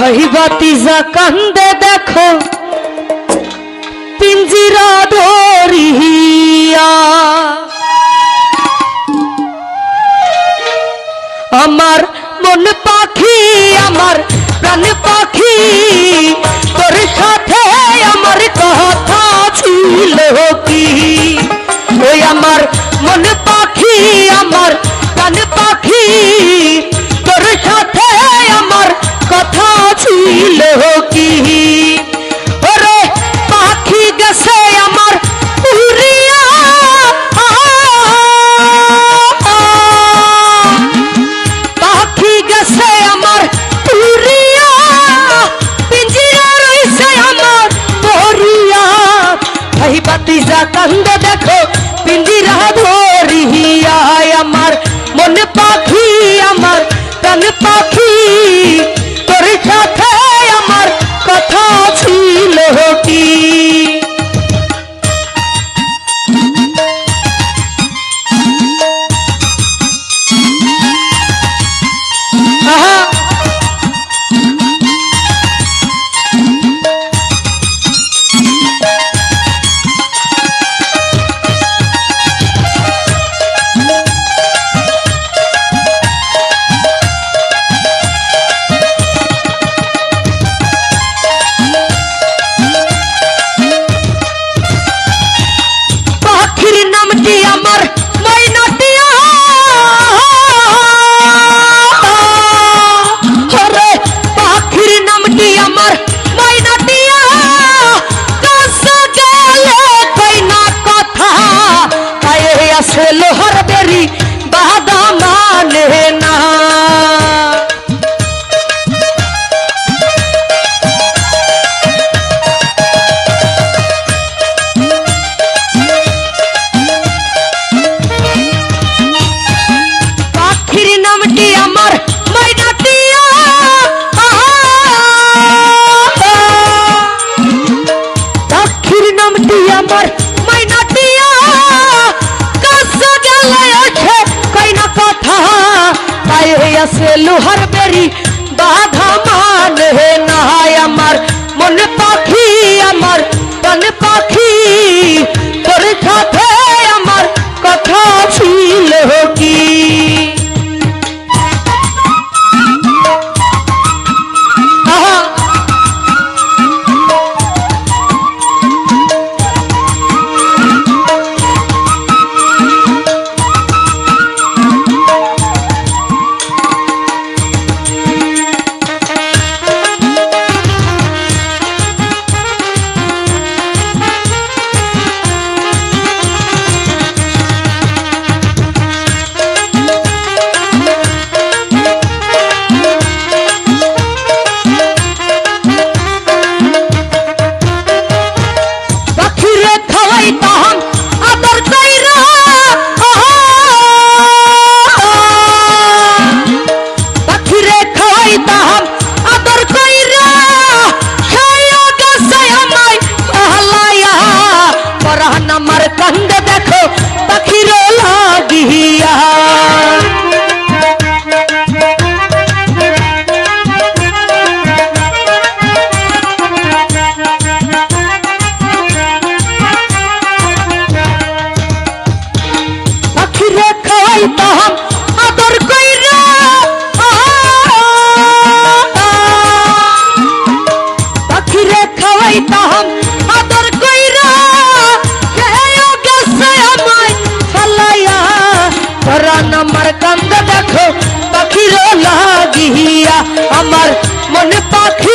যা কান্দে দেখো, পিঞ্জিরা ধরিয়া আমার মন পাখি, আমার প্রাণ পাখি, তোর সাথে আমার কথা ছিল কি? ওই আমার মন পাখি, আমার প্রাণ পাখি কথা ছিল কি? ওরে পাখি গেছে আমার উড়িয়া। পাখি গেছে আমার উড়িয়া। পিঞ্জিরা রইছে আমার মরিয়া। ভাই বাতি যা নামটি আমার মাইনাটিয়া কাছে গেলে ওঠে কই না কথা। পায়ে আছে লোহার বেরি বাধা মানে না আমার। মন পাখি খাওয়াইতাম আদর কইরা খেয়েও গেছে আমায় ফালাইয়া। পরান আমার কান্দ দেখো, পাখির লাগিয়া। আমার মনে পাখি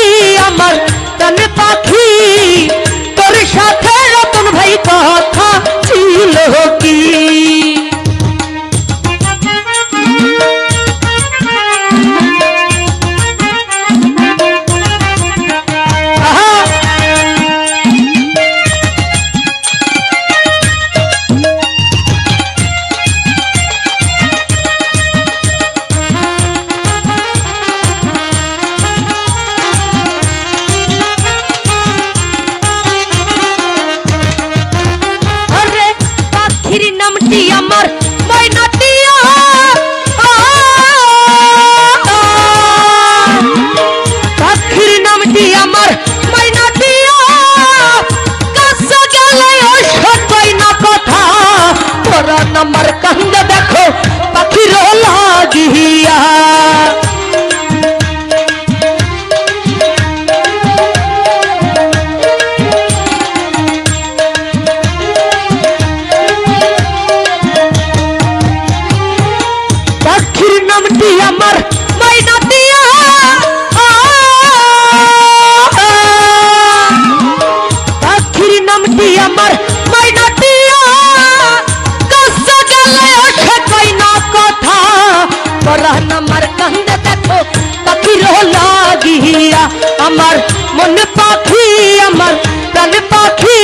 মন পাখি আমার, প্রাণ পাখি।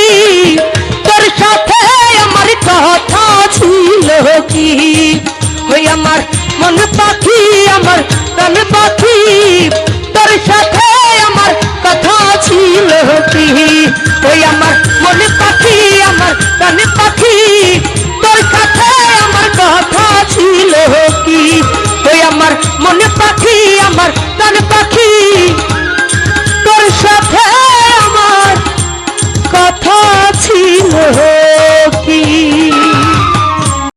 তোর সাথে আমার কথা ছিল কি? ওই আমার, মন পাখি আমার, প্রাণ পাখি। তোর সাথে আমার কথা ছিল কি? ওই আমার, মন পাখি আমার, প্রাণ পাখি। তোর সাথে আমার কথা ছিল কি? ওই আমার, মন পাখি আমার, প্রাণ পাখি।